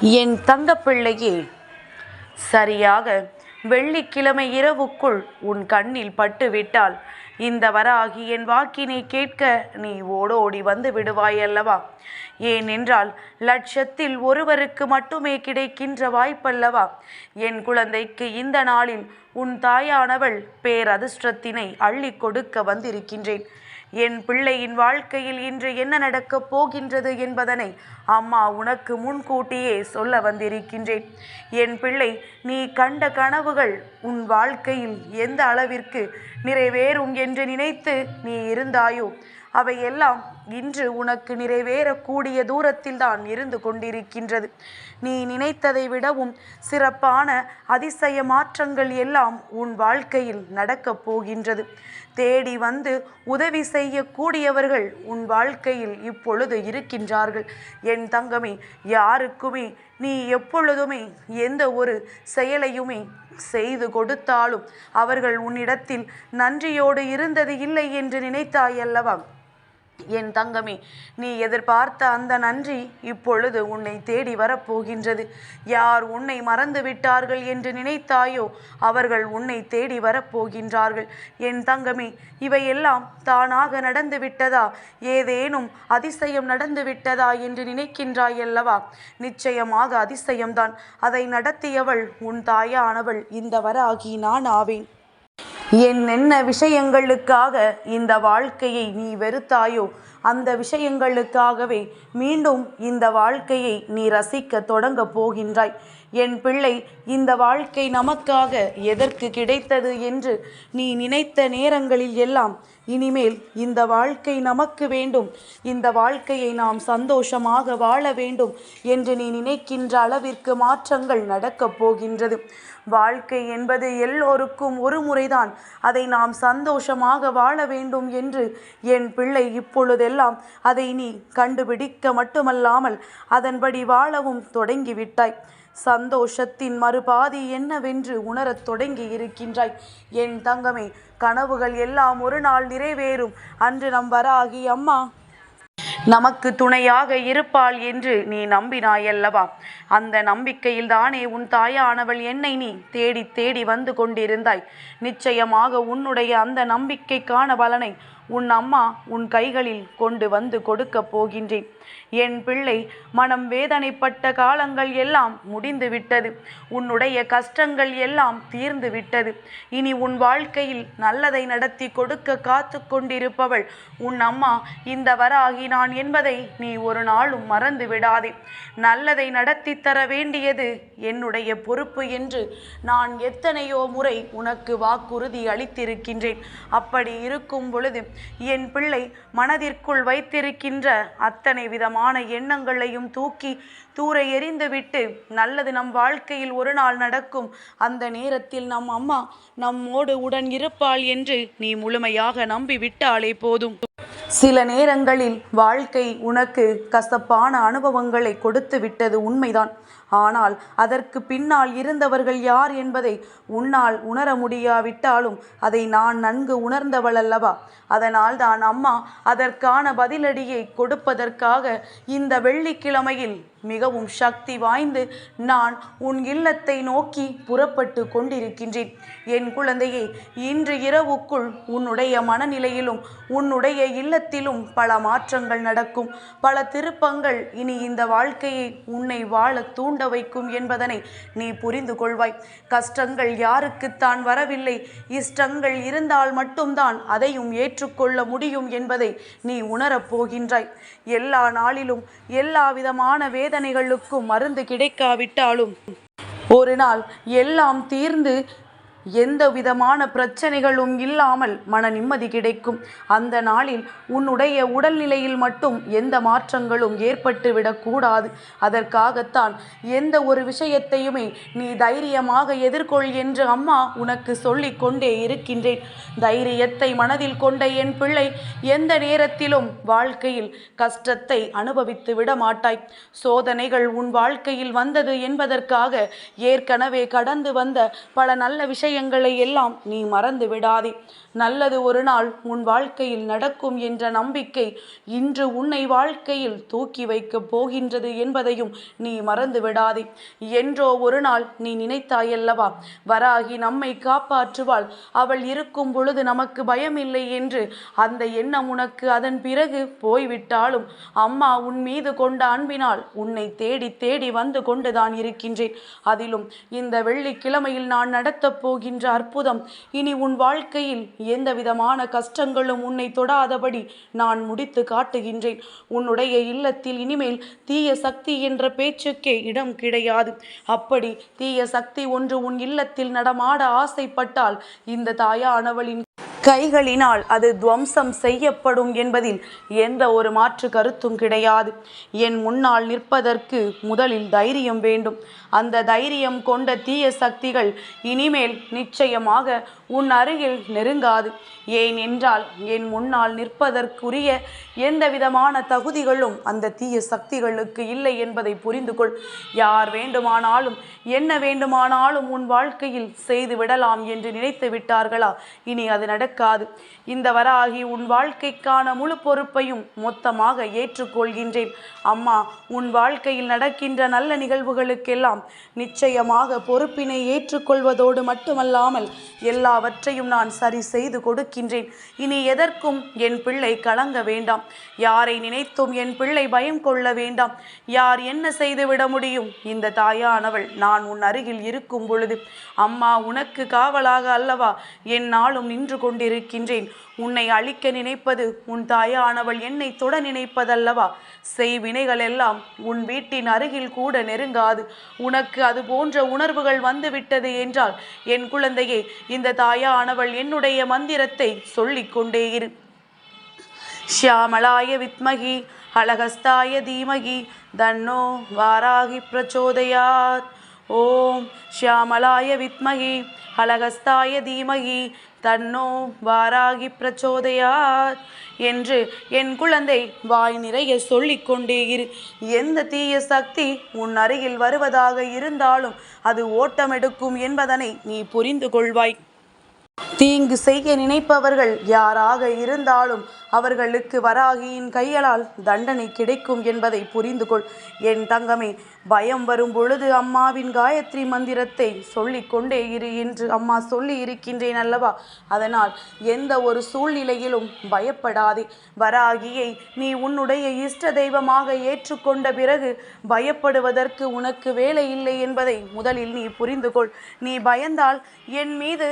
என் தங்கப்பிள்ளையே சரியாக வெள்ளிக்கிழமை இரவுக்குள் உன் கண்ணில் பட்டுவிட்டால் இந்த வராகி என் வாக்கினை கேட்க நீ ஓடோடி வந்து விடுவாய் அல்லவா ஏனென்றால் லட்சத்தில் ஒருவருக்கு மட்டுமே கிடைக்கின்ற வாய்ப்பல்லவா? என் குழந்தைக்கு இந்த நாளில் உன் தாயானவள் பேரதிர்ஷ்டத்தினை அள்ளி கொடுக்க வந்திருக்கின்றேன். என் பிள்ளையின் வாழ்க்கையில் இன்று என்ன நடக்கப் போகின்றது என்பதனை அம்மா உனக்கு முன்கூட்டியே சொல்ல வந்திருக்கின்றேன். என் பிள்ளை நீ கண்ட கனவுகள் உன் வாழ்க்கையில் எந்த அளவிற்கு நிறைவேறும் என்று நினைத்து நீ இருந்தாயோ அவையெல்லாம் இன்று உனக்கு நிறைவேறக்கூடிய தூரத்தில் தான் இருந்து கொண்டிருக்கின்றது. நீ நினைத்ததை விடவும் சிறப்பான அதிசய மாற்றங்கள் எல்லாம் உன் வாழ்க்கையில் நடக்கப் போகின்றது. தேடி வந்து உதவி செய்யக்கூடியவர்கள் உன் வாழ்க்கையில் இப்பொழுது இருக்கின்றார்கள். என் தங்கமே யாருக்குமே நீ எப்பொழுதுமே எந்த ஒரு செயலையுமே செய்து கொடுத்தாலும் அவர்கள் உன்னிடத்தில் நன்றியோடு இருந்தது இல்லை என்று நினைத்தாய் அல்லவா? என் தங்கமே நீ எதிர்பார்த்த அந்த நன்றி இப்பொழுது உன்னை தேடி வரப்போகின்றது. யார் உன்னை மறந்து விட்டார்கள் என்று நினைத்தாயோ அவர்கள் உன்னை தேடி வரப்போகின்றார்கள். என் தங்கமே இவையெல்லாம் தானாக நடந்து விட்டதா? ஏதேனும் அதிசயம் நடந்து விட்டதா என்று நினைக்கின்றாய் அல்லவா நிச்சயமாக அதிசயம்தான். அதை நடத்தியவள் உன் தாயானவள். இந்த வராகி நான் ஆவேன். என்னென்ன விஷயங்களுக்காக இந்த வாழ்க்கையை நீ வெறுத்தாயோ அந்த விஷயங்களுக்காகவே மீண்டும் இந்த வாழ்க்கையை நீ ரசிக்க தொடங்க போகின்றாய். என் பிள்ளை இந்த வாழ்க்கை நமக்காக எதற்கு கிடைத்தது என்று நீ நினைத்த நேரங்களில் எல்லாம் இனிமேல் இந்த வாழ்க்கை நமக்கு வேண்டும். இந்த வாழ்க்கையை நாம் சந்தோஷமாக வாழ வேண்டும் என்று நீ நினைக்கின்ற அளவிற்கு மாற்றங்கள் நடக்கப் போகின்றது. வாழ்க்கை என்பது எல்லோருக்கும் ஒரு முறைதான். அதை நாம் சந்தோஷமாக வாழ வேண்டும் என்று என் பிள்ளை இப்பொழுதெல்லாம் அதை நீ கண்டுபிடிக்க மட்டுமல்லாமல் அதன்படி வாழவும் தொடங்கிவிட்டாய். சந்தோஷத்தின் மறுபாதி என்னவென்று உணரத் தொடங்கி இருக்கின்றாய் என் தங்கமே கனவுகள் எல்லாம் ஒரு நாள் நிறைவேறும். அன்று நம் வராகி அம்மா. நமக்கு துணையாக இருப்பாள் என்று நீ நம்பினாயல்லவா? அந்த நம்பிக்கையில் தானே உன் தாயானவள் என்னை நீ தேடி தேடி வந்து கொண்டிருந்தாய். நிச்சயமாக உன்னுடைய அந்த நம்பிக்கைக்கான பலனை உன் அம்மா உன் கைகளில் கொண்டு வந்து கொடுக்கப் போகின்றேன். என் பிள்ளை மனம் வேதனைப்பட்ட காலங்கள் எல்லாம் முடிந்து விட்டது உன்னுடைய கஷ்டங்கள் எல்லாம் தீர்ந்து விட்டது இனி உன் வாழ்க்கையில் நல்லதை நடத்தி கொடுக்க காத்து கொண்டிருப்பவள் உன் அம்மா. இந்த வராகி நான் என்பதை நீ ஒரு நாளும் மறந்து விடாதே. நல்லதை நடத்தி தர வேண்டியது என்னுடைய பொறுப்பு என்று நான் எத்தனையோ முறை உனக்கு வாக்குறுதி அளித்திருக்கின்றேன். அப்படி இருக்கும் பொழுது என் பிள்ளை மனதிற்குள் வைத்திருக்கின்ற அத்தனை விதமான எண்ணங்களையும் தூக்கி தூர எறிந்துவிட்டு நல்லது நம் வாழ்க்கையில் ஒரு நாள் நடக்கும். அந்த நேரத்தில் நம் அம்மா நம்மோடு உடன் இருப்பாள் என்று நீ முழுமையாக நம்பி விட்டாலே போதும். சில நேரங்களில் வாழ்க்கை உனக்கு கசப்பான அனுபவங்களை கொடுத்து விட்டது உண்மைதான். ஆனால் அதற்கு பின்னால் இருந்தவர்கள் யார் என்பதை உன்னால் உணர முடியாவிட்டாலும் அதை நான் நன்கு உணர்ந்தவள் அல்லவா அதன் அதனால்தான் அம்மா அதற்கான பதிலடியை கொடுப்பதற்காக இந்த வெள்ளிக்கிழமையில் மிகவும் சக்தி வாய்ந்து நான் உன் இல்லத்தை நோக்கி புறப்பட்டு கொண்டிருக்கின்றேன். என் குழந்தையே இன்று இரவுக்குள் உன்னுடைய மனநிலையிலும் உன்னுடைய இல்லத்திலும் பல மாற்றங்கள் நடக்கும். பல திருப்பங்கள் இனி இந்த வாழ்க்கையை உன்னை வாழ தூண்ட வைக்கும் என்பதனை நீ புரிந்து கொள்வாய். கஷ்டங்கள் யாருக்குத்தான் வரவில்லை. இஷ்டங்கள் இருந்தால் மட்டும்தான் அதையும் ஏற்றுக்கொள்ள முடியும் என்பதை நீ உணரப் போகின்றாய். எல்லா நாளிலும் எல்லா விதமான வேதனைகளுக்கும் மருந்து கிடைக்காவிட்டாலும் ஒரு நாள் எல்லாம் தீர்ந்து எந்த விதமான பிரச்சனைகளும் இல்லாமல் மன நிம்மதி கிடைக்கும். அந்த நாளில் உன்னுடைய உடல்நிலையில் மட்டும் எந்த மாற்றங்களும் ஏற்பட்டு விடக்கூடாது அதற்காகத்தான் எந்த ஒரு விஷயத்தையுமே நீ தைரியமாக எதிர்கொள் என்று அம்மா உனக்கு சொல்லிக் கொண்டே இருக்கின்றேன். தைரியத்தை மனதில் கொண்ட என் பிள்ளை எந்த நேரத்திலும் வாழ்க்கையில் கஷ்டத்தை அனுபவித்து விட மாட்டாய். சோதனைகள் உன் வாழ்க்கையில் வந்தது என்பதற்காக ஏற்கனவே கடந்து வந்த பல நல்ல விஷய விஷயங்களை எல்லாம் நீ மறந்து விடாதே. நல்லது ஒரு நாள் உன் வாழ்க்கையில் நடக்கும் என்ற நம்பிக்கை இன்று உன்னை வாழ்க்கையில் தூக்கி வைக்கப் போகின்றது என்பதையும் நீ மறந்து விடாதே. என்றோ ஒரு நாள் நீ நினைத்தாயல்லவா வராகி நம்மை காப்பாற்றுவாள். அவள் இருக்கும் பொழுது நமக்கு பயமில்லை என்று அந்த எண்ணம் உனக்கு அதன் பிறகு போய்விட்டாலும் அம்மா உன் மீது கொண்ட அன்பினால் உன்னை தேடி தேடி வந்து கொண்டுதான் இருக்கின்றேன். அதிலும் இந்த வெள்ளிக்கிழமையில் நான் நடத்தப் போகின்ற அற்புதம். இனி உன் வாழ்க்கையில் எந்த விதமான கஷ்டங்களும் உன்னை தொடாதபடி நான் முடித்து காட்டுகின்றேன். உன்னுடைய இல்லத்தில் இனிமேல் தீய சக்தி என்ற பேச்சுக்கே இடம் கிடையாது. அப்படி தீய சக்தி ஒன்று உன் இல்லத்தில் நடமாட ஆசைப்பட்டால் இந்த தாயானவளின் கைகளினால் அது துவம்சம் செய்யப்படும் என்பதில் எந்த ஒரு மாற்று கருத்தும் கிடையாது. என் முன்னால் நிற்பதற்கு முதலில் தைரியம் வேண்டும். அந்த தைரியம் கொண்ட தீய சக்திகள் இனிமேல் நிச்சயமாக உன் அருகில் நெருங்காது. ஏன் என்றால் என் முன்னால் நிற்பதற்குரிய எந்த விதமான தகுதிகளும் அந்த தீய சக்திகளுக்கு இல்லை என்பதை புரிந்து கொள் யார் வேண்டுமானாலும் என்ன வேண்டுமானாலும் உன் வாழ்க்கையில் செய்து விடலாம் என்று நினைத்து விட்டார்களா? இனி அது நடக்காது. இந்த வராகி உன் வாழ்க்கைக்கான முழு பொறுப்பையும் மொத்தமாக ஏற்றுக்கொள்கின்றேன். அம்மா உன் வாழ்க்கையில் நடக்கின்ற நல்ல நிகழ்வுகளுக்கெல்லாம் நிச்சயமாக பொறுப்பினை ஏற்றுக்கொள்வதோடு மட்டுமல்லாமல் எல்லாவற்றையும் நான் சரி செய்து கொடுக்கின்றேன். இனி எதற்கும் என் பிள்ளை கலங்க வேண்டாம். யாரை நினைத்தும் என் பிள்ளை பயம் கொள்ள வேண்டாம். யார் என்ன செய்துவிட முடியும்? இந்த தாயானவள் நான் உன் அருகில் இருக்கும் பொழுது. அம்மா உனக்கு காவலாக அல்லவா? என் நாளும் நின்று கொண்டு கொண்டிருக்கின்றேன். உன்னை அழிக்க நினைப்பது உன் தாயானவள் என்னை தொட நினைப்பதல்லவா? செய்வினைகள் எல்லாம் உன் வீட்டின் அருகில் கூட நெருங்காது. உனக்கு அது போன்ற உணர்வுகள் வந்துவிட்டது என்றால் என் குழந்தையே இந்த தாயானவள் என்னுடைய மந்திரத்தை சொல்லிக் கொண்டே இரு. ஷியாமளாய வித்மகி அழகஸ்தாய தீமகி தன்னோ வாராகி பிரச்சோதயாத். ஓம் ஷியாமலாய வித்மகி அழகஸ்தாய தீமகி தன்னோ வாராகி பிரச்சோதையார் என்று என் குழந்தை வாய் நிறைய சொல்லிக்கொண்டே இரு. எந்த தீய சக்தி உன் அருகில் வருவதாக இருந்தாலும் அது ஓட்டமெடுக்கும் என்பதனை நீ புரிந்து கொள்வாய். தீங்கு செய்ய நினைப்பவர்கள் யாராக இருந்தாலும் அவர்களுக்கு வராகியின் கையலால் தண்டனை கிடைக்கும் என்பதை புரிந்து கொள். என் தங்கமே பயம் வரும் பொழுது அம்மாவின் காயத்ரி மந்திரத்தை சொல்லிக் கொண்டே இரு என்று அம்மா சொல்லி இருக்கின்றேன் அல்லவா? அதனால் எந்த ஒரு சூழ்நிலையிலும் பயப்படாதே. வராகியை நீ உன்னுடைய இஷ்ட தெய்வமாக ஏற்றுக்கொண்ட பிறகு பயப்படுவதற்கு உனக்கு வேலை இல்லை என்பதை முதலில் நீ புரிந்து கொள். நீ பயந்தால் என் மீது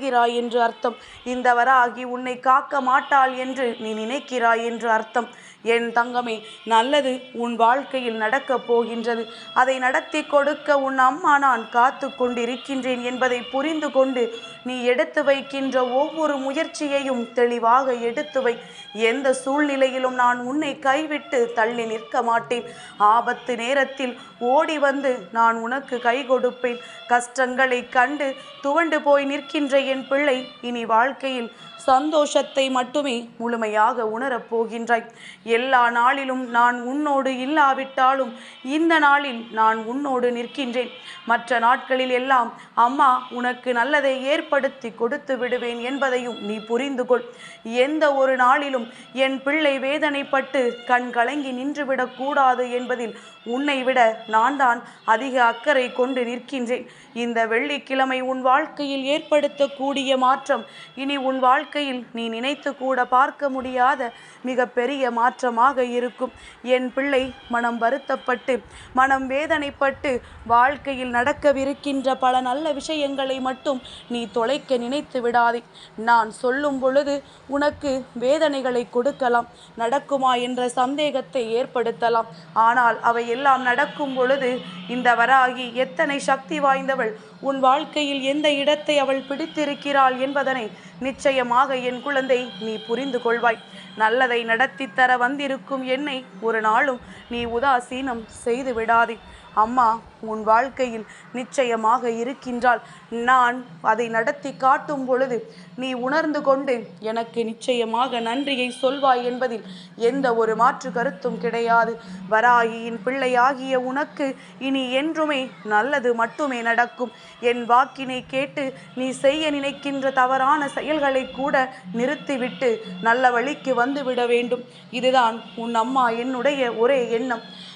சந்தேகப்படுகிறாய் என்று அர்த்தம். இந்த வராகி உன்னை காக்க மாட்டாள் என்று நீ நினைக்கிறாய் என்று அர்த்தம். என் தங்கமே நல்லது உன் வாழ்க்கையில் நடக்கப் போகின்றது. அதை நடத்தி கொடுக்க உன் அம்மா நான் காத்து கொண்டிருக்கின்றேன் என்பதை புரிந்து கொண்டு நீ எடுத்து வைக்கின்ற ஒவ்வொரு முயற்சியையும் தெளிவாக எடுத்து வை. எந்த சூழ்நிலையிலும் நான் உன்னை கைவிட்டு தள்ளி நிற்க மாட்டேன். ஆபத்து நேரத்தில் ஓடி வந்து நான் உனக்கு கை கொடுப்பேன். கஷ்டங்களை கண்டு துவண்டு போய் நிற்கின்ற என் பிள்ளை இனி வாழ்க்கையில் சந்தோஷத்தை மட்டுமே முழுமையாக உணரப் போகின்றாய். எல்லா நாளிலும் நான் உன்னோடு இல்லாவிட்டாலும் இந்த நாளில் நான் உன்னோடு நிற்கின்றேன். மற்ற நாட்களில் எல்லாம் அம்மா உனக்கு நல்லதை ஏற்படுத்தி கொடுத்து விடுவேன் என்பதையும் நீ புரிந்து கொள். எந்த ஒரு நாளிலும் என் பிள்ளை வேதனைப்பட்டு கண் கலங்கி நின்றுவிடக் கூடாது என்பதில் உன்னை விட நான் தான் அதிக அக்கறை கொண்டு நிற்கின்றேன். இந்த வெள்ளிக்கிழமை உன் வாழ்க்கையில் ஏற்படுத்தக்கூடிய மாற்றம் இனி உன் வாழ்க்கை வாழ்க்கையில் நீ நினைத்து கூட பார்க்க முடியாத மிக பெரிய மாற்றமாக இருக்கும். என் பிள்ளை மனம் வருத்தப்பட்டு மனம் வேதனைப்பட்டு வாழ்க்கையில் நடக்கவிருக்கின்ற பல நல்ல விஷயங்களை மட்டும் நீ தொலைக்க நினைத்து விடாதே. நான் சொல்லும் பொழுது உனக்கு வேதனைகளை கொடுக்கலாம் நடக்குமா என்ற சந்தேகத்தை ஏற்படுத்தலாம். ஆனால் அவை எல்லாம் நடக்கும் பொழுது இந்த வராகி எத்தனை சக்தி வாய்ந்தவள் உன் வாழ்க்கையில் எந்த இடத்தை அவள் பிடித்திருக்கிறாள் என்பதனை நிச்சயமாக என் குழந்தை நீ புரிந்து கொள்வாய். நல்லதை நடத்தி தர வந்திருக்கும் என்னை ஒரு நாளும் நீ உதாசீனம் செய்து விடாதே. அம்மா உன் வாழ்க்கையில் நிச்சயமாக இருக்கின்றால் நான் அதை நடத்தி காட்டும் பொழுது நீ உணர்ந்து கொண்டு எனக்கு நிச்சயமாக நன்றியை சொல்வாய் என்பதில் எந்த ஒரு மாற்று கருத்தும் கிடையாது. வராகியின் பிள்ளையாகிய உனக்கு இனி என்றுமே நல்லது மட்டுமே நடக்கும். என் வாக்கினை கேட்டு நீ செய்ய நினைக்கின்ற தவறான செயல்களை கூட நிறுத்திவிட்டு நல்ல வழிக்கு வந்துவிட வேண்டும். இதுதான் உன் அம்மா என்னுடைய ஒரே எண்ணம்.